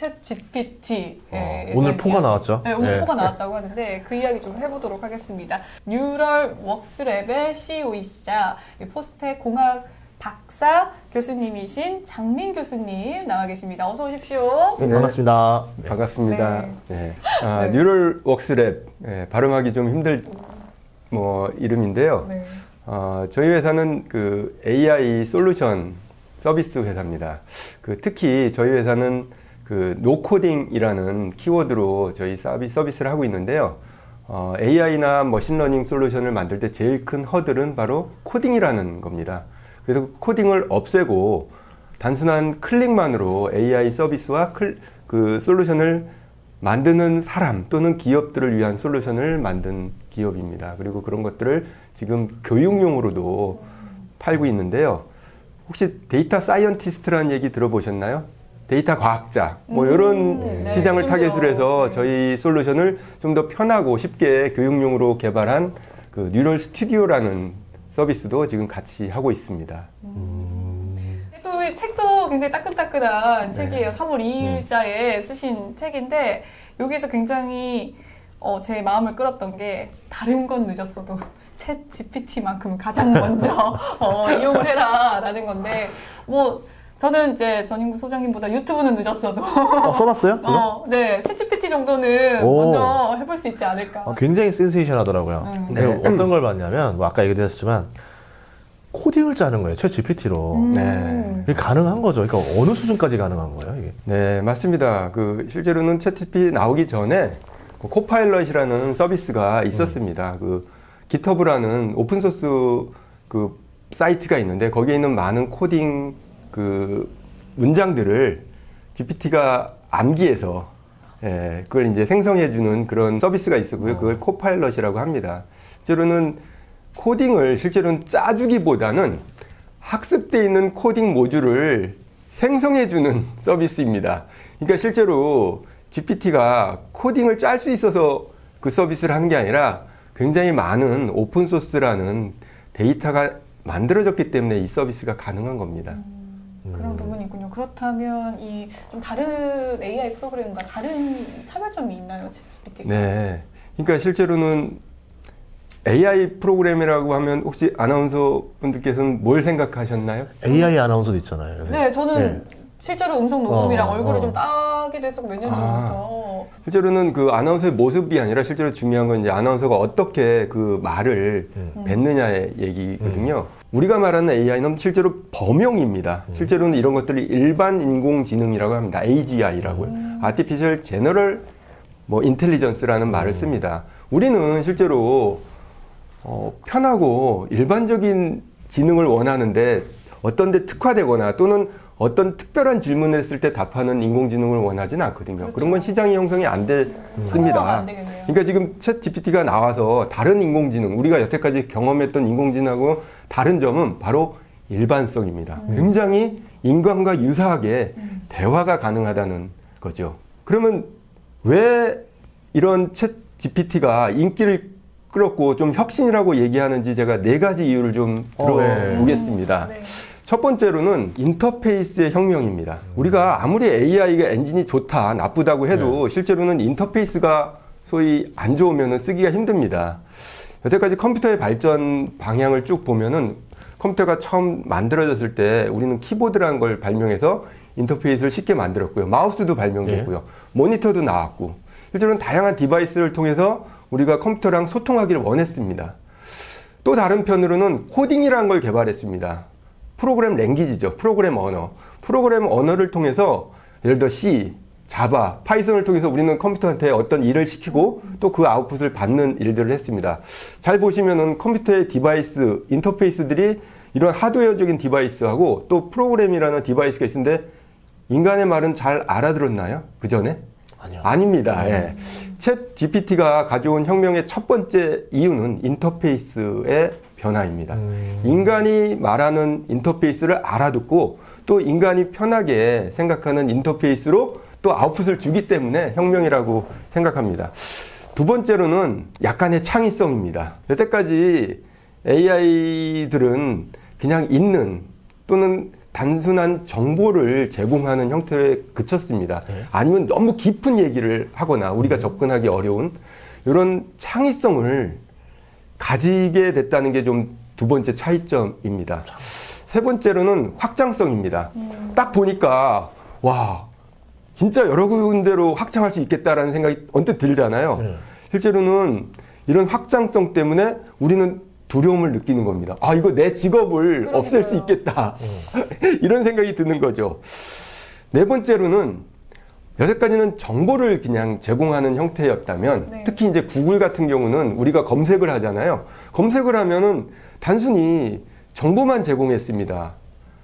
챗 GPT. 어, 오늘 포가 나왔죠. 네, 오늘 예. 포가 나왔다고 하는데 그 이야기 좀 해보도록 하겠습니다. 뉴럴 웍스랩의 CEO이시자 포스텍 공학 박사 교수님이신 장민 교수님 나와 계십니다. 어서 오십시오. 네, 반갑습니다. 네. 반갑습니다. 네. 네. 아, 네. 뉴럴 웍스랩 예, 발음하기 좀 힘들 뭐 이름인데요. 네. 어, 저희 회사는 그 AI 솔루션 서비스 회사입니다. 그 특히 저희 회사는 그 노코딩이라는 키워드로 저희 서비, 서비스 를 하고 있는데요. 어, AI나 머신러닝 솔루션을 만들 때 제일 큰 허들은 바로 코딩이라는 겁니다. 그래서 코딩을 없애고 단순한 클릭만으로 AI 서비스와 클, 그 솔루션을 만드는 사람 또는 기업들을 위한 솔루션을 만든 기업입니다. 그리고 그런 것들을 지금 교육용으로도 팔고 있는데요. 혹시 데이터 사이언티스트라는 얘기 들어보셨나요? 데이터 과학자 뭐 음, 이런 네, 시장을 좀 타겟으로 더, 해서 네. 저희 솔루션을 좀 더 편하고 쉽게 교육용으로 개발한 그 뉴럴 스튜디오라는 서비스도 지금 같이 하고 있습니다. 또이 책도 굉장히 따끈따끈한 네. 책이에요. 3월 2일자에 쓰신 책인데 여기서 굉장히 어, 제 마음을 끌었던 게 다른 건 늦었어도 챗 GPT만큼 가장 먼저 어, 이용을 해라라는 건데 뭐 저는 이제 전인구 소장님보다 유튜브는 늦었어도 어, 써봤어요? 그거? 어, 네, 챗 GPT 정도는 오. 먼저 해볼 수 있지 않을까. 어, 굉장히 센세이션 하더라고요. 음. 네, 어떤 걸 봤냐면 뭐 아까 얘기드렸지만 코딩을 짜는 거예요. 챗 GPT로. 음. 네. 이게 가능한 거죠. 그러니까 어느 수준까지 가능한 거예요, 이게? 네, 맞습니다. 그 실제로는 챗GPT 나오기 전에 그 코파일럿이라는 서비스가 있었습니다. 그 GitHub라는 오픈 소스 그 사이트가 있는데 거기에 있는 많은 코딩 그 문장들을 GPT가 암기해서 예, 그걸 이제 생성해 주는 그런 서비스가 있었고요. 그걸 코파일럿이라고 합니다. 실제로는 코딩을 실제로는 짜주기보다는 학습돼 있는 코딩 모듈을 생성해 주는 서비스입니다. 그러니까 실제로 GPT가 코딩을 짤 수 있어서 그 서비스를 하는 게 아니라 굉장히 많은 오픈 소스라는 데이터가 만들어졌기 때문에 이 서비스가 가능한 겁니다. 그런 부분이 있군요. 그렇다면 이 좀 다른 AI 프로그램과 다른 차별점이 있나요, 챗 GPT가? 네. 그러니까 실제로는 AI 프로그램이라고 하면 혹시 아나운서 분들께서는 뭘 생각하셨나요? AI 아나운서도 있잖아요. 요새. 네, 저는 실제로 음성 녹음이랑 어, 얼굴을 어. 좀 따기도 했었고 몇 년 아. 전부터. 실제로는 그 아나운서의 모습이 아니라 실제로 중요한 건 이제 아나운서가 어떻게 그 말을 음. 뱉느냐의 얘기거든요. 우리가 말하는 AI는 실제로 범용입니다. 실제로는 이런 것들이 일반 인공지능이라고 합니다. AGI라고요. Artificial General 뭐 Intelligence라는 말을 씁니다. 우리는 실제로 어, 편하고 일반적인 지능을 원하는데 어떤 데 특화되거나 또는 어떤 특별한 질문을 했을 때 답하는 인공지능을 원하지는 않거든요. 그렇죠. 그런 건 시장이 형성이 안 됐습니다. 안. 그러니까 지금 챗 GPT가 나와서 다른 인공지능, 우리가 여태까지 경험했던 인공지능하고 다른 점은 바로 일반성입니다. 굉장히 인간과 유사하게 대화가 가능하다는 거죠. 그러면 왜 이런 챗 GPT가 인기를 끌었고 좀 혁신이라고 얘기하는지 제가 네 가지 이유를 좀 어, 네. 들어보겠습니다. 네. 첫 번째로는 인터페이스의 혁명입니다. 우리가 아무리 AI가 엔진이 좋다, 나쁘다고 해도 실제로는 인터페이스가 소위 안 좋으면 쓰기가 힘듭니다. 여태까지 컴퓨터의 발전 방향을 쭉 보면은 컴퓨터가 처음 만들어졌을 때 우리는 키보드라는 걸 발명해서 인터페이스를 쉽게 만들었고요. 마우스도 발명됐고요. 모니터도 나왔고. 실제로는 다양한 디바이스를 통해서 우리가 컴퓨터랑 소통하기를 원했습니다. 또 다른 편으로는 코딩이라는 걸 개발했습니다. 프로그램 랭귀지죠. 프로그램 언어. 프로그램 언어를 통해서 예를 들어 C, 자바, 파이썬을 통해서 우리는 컴퓨터한테 어떤 일을 시키고 또 그 아웃풋을 받는 일들을 했습니다. 잘 보시면은 컴퓨터의 디바이스, 인터페이스들이 이런 하드웨어적인 디바이스하고 또 프로그램이라는 디바이스가 있는데 인간의 말은 잘 알아들었나요? 그 전에? 아니요. 아닙니다. 예. 챗 GPT가 가져온 혁명의 첫 번째 이유는 인터페이스의 변화입니다. 음. 인간이 말하는 인터페이스를 알아듣고 또 인간이 편하게 생각하는 인터페이스로 또 아웃풋을 주기 때문에 혁명이라고 생각합니다. 두 번째로는 약간의 창의성입니다. 여태까지 AI들은 그냥 있는 또는 단순한 정보를 제공하는 형태에 그쳤습니다. 네. 아니면 너무 깊은 얘기를 하거나 우리가 접근하기 어려운 이런 창의성을 가지게 됐다는 게 좀 두 번째 차이점입니다. 세 번째로는 확장성입니다. 딱 보니까 와 진짜 여러 군데로 확장할 수 있겠다라는 생각이 언뜻 들잖아요. 네. 실제로는 이런 확장성 때문에 우리는 두려움을 느끼는 겁니다. 아, 이거 내 직업을 그러니까요. 없앨 수 있겠다. 이런 생각이 드는 거죠. 네 번째로는 여태까지는 정보를 그냥 제공하는 형태였다면 네. 특히 이제 구글 같은 경우는 우리가 검색을 하잖아요. 검색을 하면은 단순히 정보만 제공했습니다.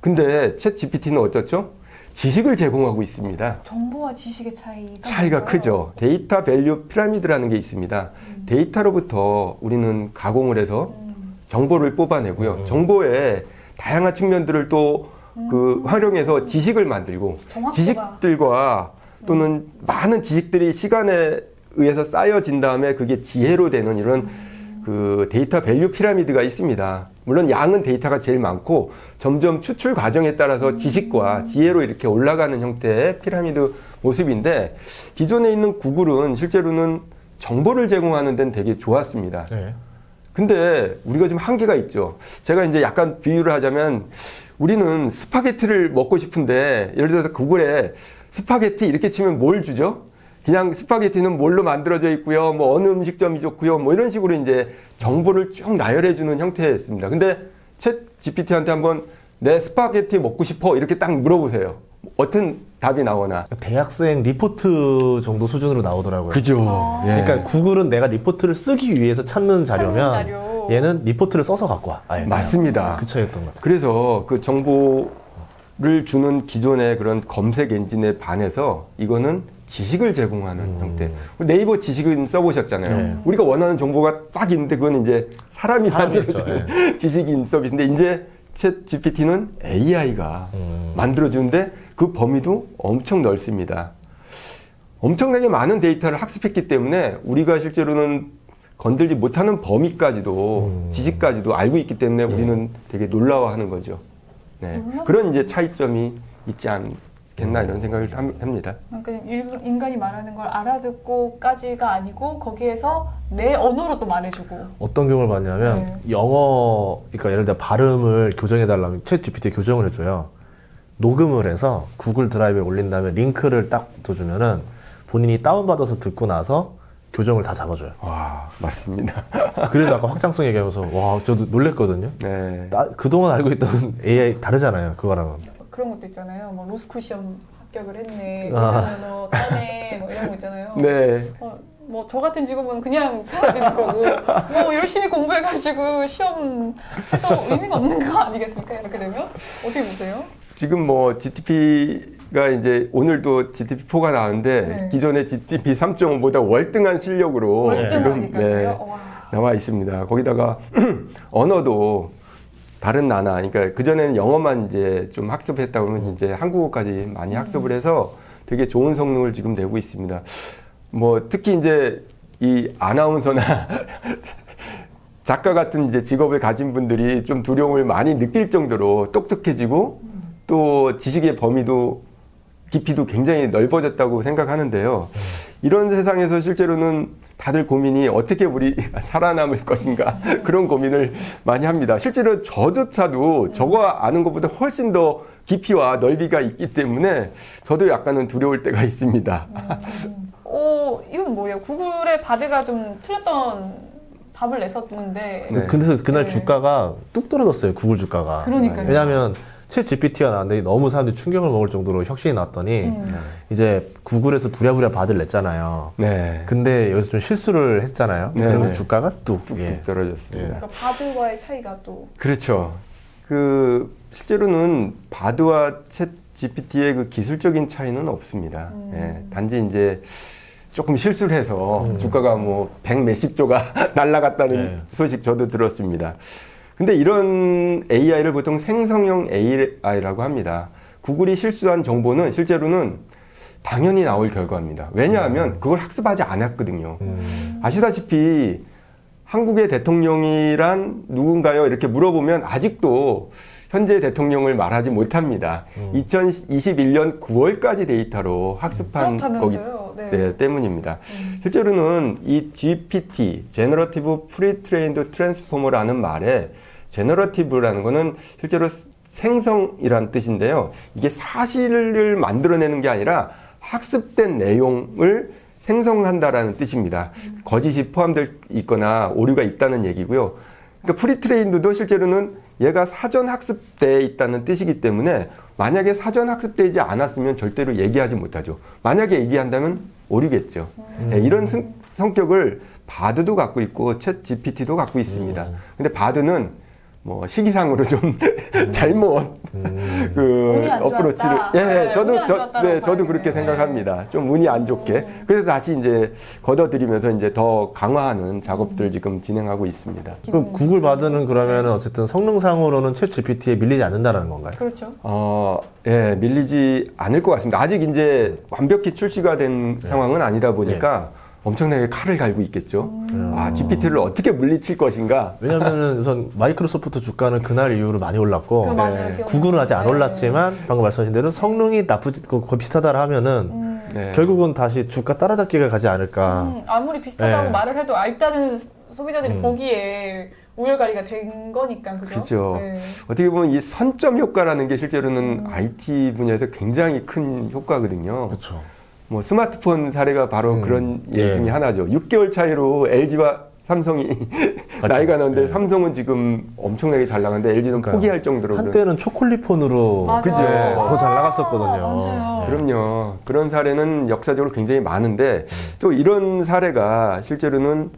근데 챗 GPT는 어떻죠? 지식을 제공하고 있습니다. 정보와 지식의 차이가 차이가 뭔가요? 크죠. 데이터 밸류 피라미드라는 게 있습니다. 데이터로부터 우리는 가공을 해서 음. 정보를 뽑아내고요. 음. 정보의 다양한 측면들을 또그 활용해서 지식을 만들고 정확도가 지식들과 또는 많은 지식들이 시간에 의해서 쌓여진 다음에 그게 지혜로 되는 이런 그 데이터 밸류 피라미드가 있습니다. 물론 양은 데이터가 제일 많고 점점 추출 과정에 따라서 지식과 지혜로 이렇게 올라가는 형태의 피라미드 모습인데 기존에 있는 구글은 실제로는 정보를 제공하는 데는 되게 좋았습니다. 네. 근데 우리가 좀 한계가 있죠. 제가 이제 약간 비유를 하자면 우리는 스파게티를 먹고 싶은데 예를 들어서 구글에 스파게티 이렇게 치면 뭘 주죠? 그냥 스파게티는 뭘로 만들어져 있고요. 뭐 어느 음식점이 좋고요. 뭐 이런 식으로 이제 정보를 쭉 나열해 주는 형태였습니다. 근데 챗 GPT한테 한번 내 스파게티 먹고 싶어 이렇게 딱 물어보세요. 어떤 답이 나오나. 대학생 리포트 정도 수준으로 나오더라고요. 그죠. 아. 예. 그러니까 구글은 내가 리포트를 쓰기 위해서 찾는 자료면 찾는 자료. 얘는 리포트를 써서 갖고 와. 아예. 맞습니다. 그 차이였던 것 같아요. 그래서 그 정보 를 주는 기존의 그런 검색 엔진에 반해서 이거는 지식을 제공하는 음. 형태. 네이버 지식은 써보셨잖아요. 네. 우리가 원하는 정보가 딱 있는데 그건 이제 사람이 만들어주는 지식인 서비스인데 이제 챗 GPT는 AI가 음. 만들어주는데 그 범위도 엄청 넓습니다. 엄청나게 많은 데이터를 학습했기 때문에 우리가 실제로는 건들지 못하는 범위까지도 음. 지식까지도 알고 있기 때문에 우리는 되게 놀라워하는 거죠. 네. 놀라워요. 그런 이제 차이점이 있지 않겠나 이런 생각을 함- 합니다. 그러니까 일- 인간이 말하는 걸 알아듣고까지가 아니고 거기에서 내 언어로 또 말해주고 어떤 경우를 봤냐면 네. 영어 그러니까 예를 들어 발음을 교정해 달라면 챗 GPT에 교정을 해줘요. 녹음을 해서 구글 드라이브에 올린 다음에 링크를 딱 둬주면은 본인이 다운받아서 듣고 나서 교정을 다 잡아줘요. 와 맞습니다. 그래서 아까 확장성 얘기하면서 와 저도 놀랬거든요. 네. 나- 그동안 알고 있던 AI 다르잖아요. 그거랑은. 그런 것도 있잖아요. 뭐 로스쿨 시험 합격을 했네, 아. 의사면허 따네, 뭐 이런 거 있잖아요. 네. 어, 뭐저 같은 직업은 그냥 사라지는 거고 뭐 열심히 공부해가지고 시험 해도 의미가 없는 거 아니겠습니까? 이렇게 되면 어떻게 보세요? 지금 뭐 GTP 가 이제 오늘도 GTP4가 나왔는데 네. 기존의 GTP 3.5보다 월등한 실력으로 지금 월등하니까요. 네, 와. 나와 있습니다. 거기다가 언어도 다른 나라, 그러니까 그 전에는 영어만 이제 좀 학습했다 그러면 이제 한국어까지 많이 학습을 해서 되게 좋은 성능을 지금 내고 있습니다. 뭐 특히 이제 이 아나운서나 작가 같은 이제 직업을 가진 분들이 좀 두려움을 많이 느낄 정도로 똑똑해지고 또 지식의 범위도 깊이도 굉장히 넓어졌다고 생각하는데요. 이런 세상에서 실제로는 다들 고민이 어떻게 우리 살아남을 것인가 그런 고민을 많이 합니다. 실제로 저조차도 저거 아는 것보다 훨씬 더 깊이와 넓이가 있기 때문에 저도 약간은 두려울 때가 있습니다. 어, 이건 뭐예요? 구글의 바드가 좀 틀렸던 답을 냈었는데 네. 근데 그날 네. 주가가 뚝 떨어졌어요. 구글 주가가. 그러니까요. 왜냐하면 챗 GPT가 나왔는데 너무 사람들이 충격을 먹을 정도로 혁신이 났더니 음. 이제 구글에서 부랴부랴 받을 냈잖아요. 네. 근데 여기서 좀 실수를 했잖아요. 네, 그래서 네. 주가가 뚝. 뚝뚝 예. 떨어졌습니다. 그러니까 바드와의 차이가 또 그렇죠. 그 실제로는 바드와 챗 GPT의 그 기술적인 차이는 없습니다. 음. 예, 단지 이제 조금 실수를 해서 음. 주가가 뭐 백 몇십 조가 날라갔다는 네. 소식 저도 들었습니다. 근데 이런 AI를 보통 생성형 AI라고 합니다. 구글이 실수한 정보는 실제로는 당연히 나올 결과입니다. 왜냐하면 그걸 학습하지 않았거든요. 음. 아시다시피 한국의 대통령이란 누군가요? 이렇게 물어보면 아직도 현재 대통령을 말하지 못합니다. 음. 2021년 9월까지 데이터로 학습한 거기. 네. 네, 때문입니다. 음. 실제로는 이 GPT, Generative Pre-trained Transformer라는 말에 Generative라는 거는 실제로 생성이란 뜻인데요. 이게 사실을 만들어내는 게 아니라 학습된 내용을 생성한다라는 뜻입니다. 거짓이 포함되어 있거나 오류가 있다는 얘기고요. 그러니까 프리트레인드도 실제로는 얘가 사전 학습돼 있다는 뜻이기 때문에 만약에 사전 학습되지 않았으면 절대로 얘기하지 못하죠. 만약에 얘기한다면 오류겠죠. 네, 이런 승- 성격을 바드도 갖고 있고 챗 GPT도 갖고 있습니다. 음. 근데 바드는 뭐 시기상으로 좀 잘못 음. 그 운이 안 어프로치를 좋았다. 예, 네, 저도 운이 안 저, 네, 저도 그렇게. 생각합니다. 좀 운이 안 좋게. 그래서 다시 이제 걷어들이면서 이제 더 강화하는 작업들 지금 진행하고 있습니다. 그럼 구글 바드는 그러면은 어쨌든 성능상으로는 챗 GPT에 밀리지 않는다라는 건가요? 그렇죠. 어, 예, 밀리지 않을 것 같습니다. 아직 이제 완벽히 출시가 된 상황은 아니다 보니까 엄청나게 칼을 갈고 있겠죠. 아, GPT를 어떻게 물리칠 것인가. 왜냐면은 우선 마이크로소프트 주가는 그날 이후로 많이 올랐고 그 맞아요. 네. 구글은 아직 안 네. 올랐지만 방금 말씀하신 대로 성능이 나쁘지 그- 거의 비슷하다 하면은 음. 네. 결국은 다시 주가 따라잡기가 가지 않을까. 음, 아무리 비슷하다고 네. 말을 해도 아, 일단은 소비자들이 음. 보기에 우열가리가 된 거니까 그죠? 그죠. 네. 어떻게 보면 이 선점 효과라는 게 실제로는 음. IT 분야에서 굉장히 큰 효과거든요. 그렇죠. 뭐 스마트폰 사례가 바로 음. 그런 예 예. 중에 하나죠. 6개월 차이로 LG와 삼성이 나이가 나는데 예. 삼성은 지금 엄청나게 잘 나가는데 LG는 그러니까요. 포기할 정도로 한때는 초콜릿 폰으로 맞아요. 그죠. 더잘 아, 나갔었거든요. 맞아요. 네. 그럼요. 그런 사례는 역사적으로 굉장히 많은데 또 이런 사례가 실제로는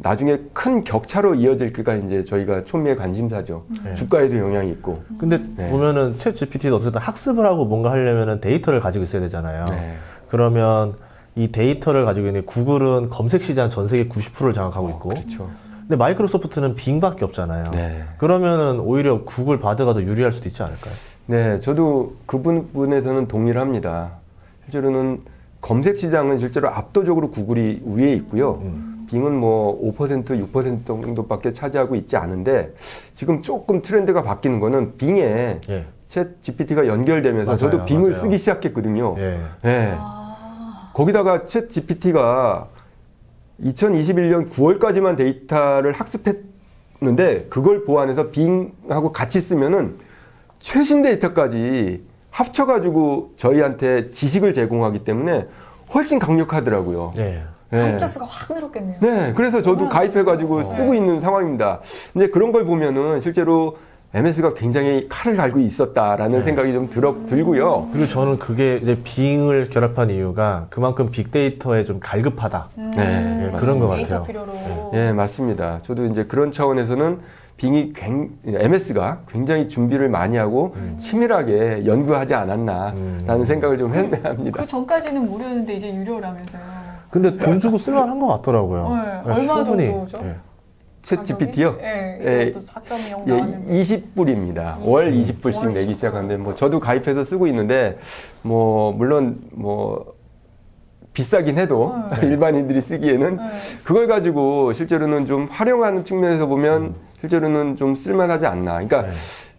나중에 큰 격차로 이어질까 이제 저희가 초미의 관심사죠. 네. 주가에도 영향이 있고. 근데 네. 보면은 챗 GPT도 어쨌든 학습을 하고 뭔가 하려면은 데이터를 가지고 있어야 되잖아요. 네. 그러면 이 데이터를 가지고 있는 구글은 검색 시장 전 세계 90%를 장악하고 있고, 그렇죠. 근데 마이크로소프트는 빙밖에 없잖아요. 네. 그러면은 오히려 구글 바드가 더 유리할 수도 있지 않을까요? 네, 저도 그 부분에서는 동의를 합니다. 실제로는 검색 시장은 실제로 압도적으로 구글이 위에 있고요. 음. 빙은 뭐 5%, 6% 정도밖에 차지하고 있지 않은데 지금 조금 트렌드가 바뀌는 거는 빙에 예. 챗 GPT가 연결되면서 맞아요, 저도 빙을 맞아요. 쓰기 시작했거든요. 예. 네. 아, 거기다가 챗 GPT가 2021년 9월까지만 데이터를 학습했는데 그걸 보완해서 빙하고 같이 쓰면은 최신 데이터까지 합쳐가지고 저희한테 지식을 제공하기 때문에 훨씬 강력하더라고요. 예. 네. 가입자 수가 확 늘었겠네요. 네, 그래서 저도 가입해가지고 좋아요. 쓰고 네. 있는 상황입니다. 근데 그런 걸 보면은 실제로 MS가 굉장히 칼을 갈고 있었다라는 네. 생각이 좀 들어, 들고요. 그리고 저는 그게 이제 빙을 결합한 이유가 그만큼 빅데이터에 좀 갈급하다. 음, 네, 그런 것 데이터 같아요. 필요로. 예, 맞습니다. 저도 이제 그런 차원에서는 빙이 굉, MS가 굉장히 준비를 많이 하고 치밀하게 연구하지 않았나라는 음. 생각을 좀 합니다. 그 전까지는 무료였는데 이제 유료라면서요. 근데 돈 주고 쓸만한 것 같더라고요. 네, 얼마 충분히. 정도죠? 예. 챗 GPT요? 네, 예, 이제 또4.0 예, 나왔는데. 20불입니다. 월 20불씩 월 내기 20불. 시작하는데 뭐 저도 가입해서 쓰고 있는데 뭐 물론 뭐 비싸긴 해도 네. 일반인들이 쓰기에는 네. 그걸 가지고 실제로는 좀 활용하는 측면에서 보면 실제로는 좀 쓸만하지 않나. 그러니까 네.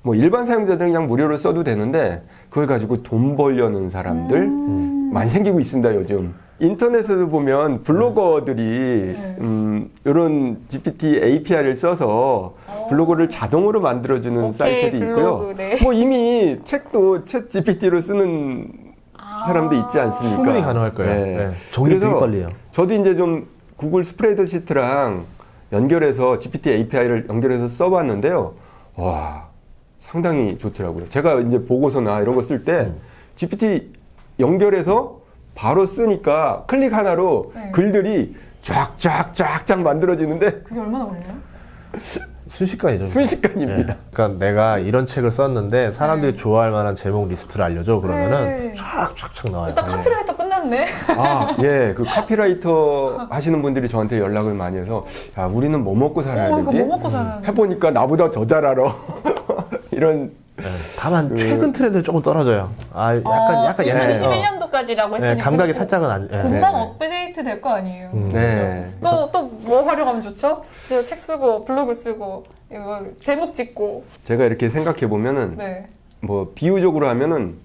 뭐 일반 사용자들은 그냥 무료로 써도 되는데 그걸 가지고 돈 벌려는 사람들 음. 많이 생기고 있습니다 요즘. 인터넷에도 보면 블로거들이 네. 음, 이런 GPT API를 써서 블로그를 자동으로 만들어주는 오케이, 사이트도 블로그, 있고요. 네. 뭐 이미 책도 챗 GPT로 쓰는 사람도 있지 않습니까? 충분히 가능할 거예요. 네. 네. 정리 되게 그래서 빨리 해요. 저도 이제 좀 구글 스프레드시트랑 연결해서 GPT API를 연결해서 써봤는데요. 와, 상당히 좋더라고요. 제가 이제 보고서나 이런 거 쓸때 음. GPT 연결해서 바로 쓰니까 클릭 하나로 네. 글들이 쫙쫙쫙쫙 만들어지는데 그게 얼마나 걸려요? 순식간이죠. 순식간입니다. 예. 그러니까 내가 이런 책을 썼는데 사람들이 네. 좋아할 만한 제목 리스트를 알려줘. 그러면은 네. 쫙쫙쫙 나와요. 딱 카피라이터 끝났네. 아, 예, 그 카피라이터 하시는 분들이 저한테 연락을 많이 해서, 야, 우리는 뭐 먹고 살아야 어, 되지? 뭐 먹고 살아야 돼? 해보니까 나보다 더잘 알아. 이런, 예. 다만 그- 최근 트렌드는 조금 떨어져요. 아, 약간 어, 약간 옛날에서 2021년도까지라고 예, 했으니까. 감각이 살짝은 안. 예. 금방 네. 업데이트 포인트 될 거 아니에요. 음. 네. 또 또 뭐 활용하면 좋죠? 책 쓰고 블로그 쓰고 이거 제목 짓고 제가 이렇게 생각해 보면은 네. 뭐 비유적으로 하면은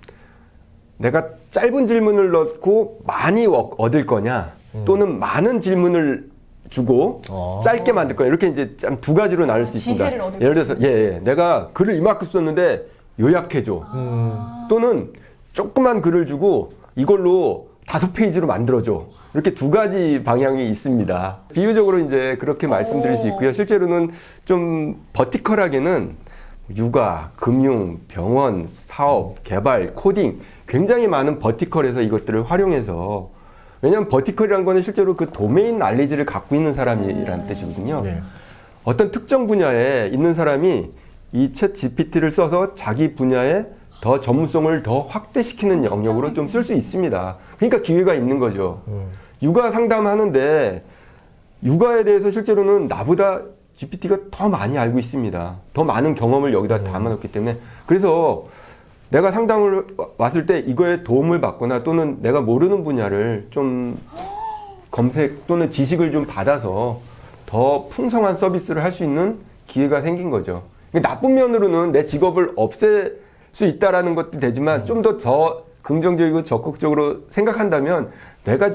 내가 짧은 질문을 넣고 많이 얻- 얻을 거냐 또는 많은 질문을 주고 어. 짧게 만들 거냐 이렇게 이제 참 두 가지로 나눌 수 있습니다. 지혜를 얻을 예를 들어서 예, 예. 내가 글을 이만큼 썼는데 요약해 줘. 음. 또는 조그만 글을 주고 이걸로 다섯 페이지로 만들어 줘. 이렇게 두 가지 방향이 있습니다. 비유적으로 이제 그렇게 말씀드릴 수 있고요. 실제로는 좀 버티컬하게는 육아, 금융, 병원, 사업, 개발, 코딩 굉장히 많은 버티컬에서 이것들을 활용해서 왜냐하면 버티컬이라는 거는 실제로 그 도메인 날리지를 갖고 있는 사람이라는 뜻이거든요. 네. 어떤 특정 분야에 있는 사람이 이챗 GPT를 써서 자기 분야에 더 전문성을 더 확대시키는 영역으로 좀 쓸 수 있습니다. 그러니까 기회가 있는 거죠. 음. 육아 상담하는데 육아에 대해서 실제로는 나보다 GPT가 더 많이 알고 있습니다. 더 많은 경험을 여기다 담아놓기 때문에 그래서 내가 상담을 와- 왔을 때 이거에 도움을 받거나 또는 내가 모르는 분야를 좀 검색 또는 지식을 좀 받아서 더 풍성한 서비스를 할 수 있는 기회가 생긴 거죠. 나쁜 면으로는 내 직업을 없앨 수 있다라는 것도 되지만 좀 더더 긍정적이고 적극적으로 생각한다면 내가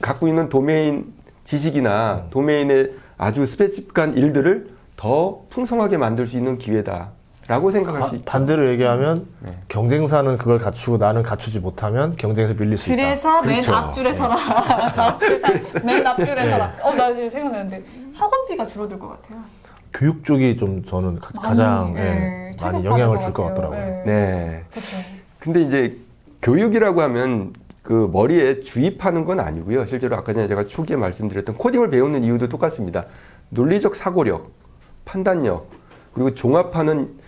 갖고 있는 도메인 지식이나 도메인의 아주 스페시픽한 일들을 더 풍성하게 만들 수 있는 기회다 라고 생각할 수 바- 있죠. 반대로 얘기하면 네. 경쟁사는 그걸 갖추고 나는 갖추지 못하면 경쟁에서 밀릴 수 있다. 그래서 맨 그렇죠. 앞줄에 서라. 앞줄에 서- 맨 앞줄에 서라. 어, 나 지금 생각나는데 학원비가 줄어들 것 같아요. 교육 쪽이 좀 저는 가, 많이, 장 예, 많이 영향을 것줄 것. 같더라고요. 예. 네. 그렇죠. 근데 이제 교육이라고 하면 그 머리에 주입하는 건 아니고요. 실제로 아까 전에 제가 초기에 말씀드렸던 코딩을 배우는 이유도 똑같습니다. 논리적 사고력, 판단력, 그리고 종합하는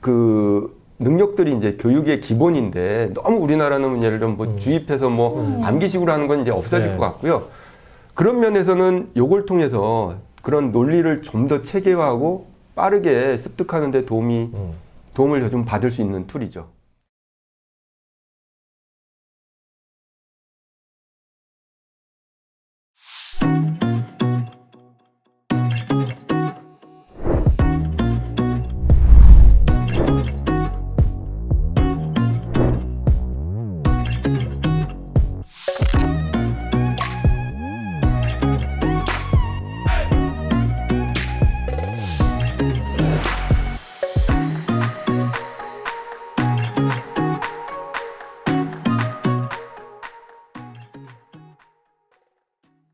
그 능력들이 이제 교육의 기본인데 너무 우리나라는 예를 들면 뭐 주입해서 뭐 암기식으로 하는 건 이제 없어질 네. 것 같고요. 그런 면에서는 요걸 통해서 그런 논리를 좀 더 체계화하고 빠르게 습득하는 데 도움이 음. 도움을 좀 받을 수 있는 툴이죠.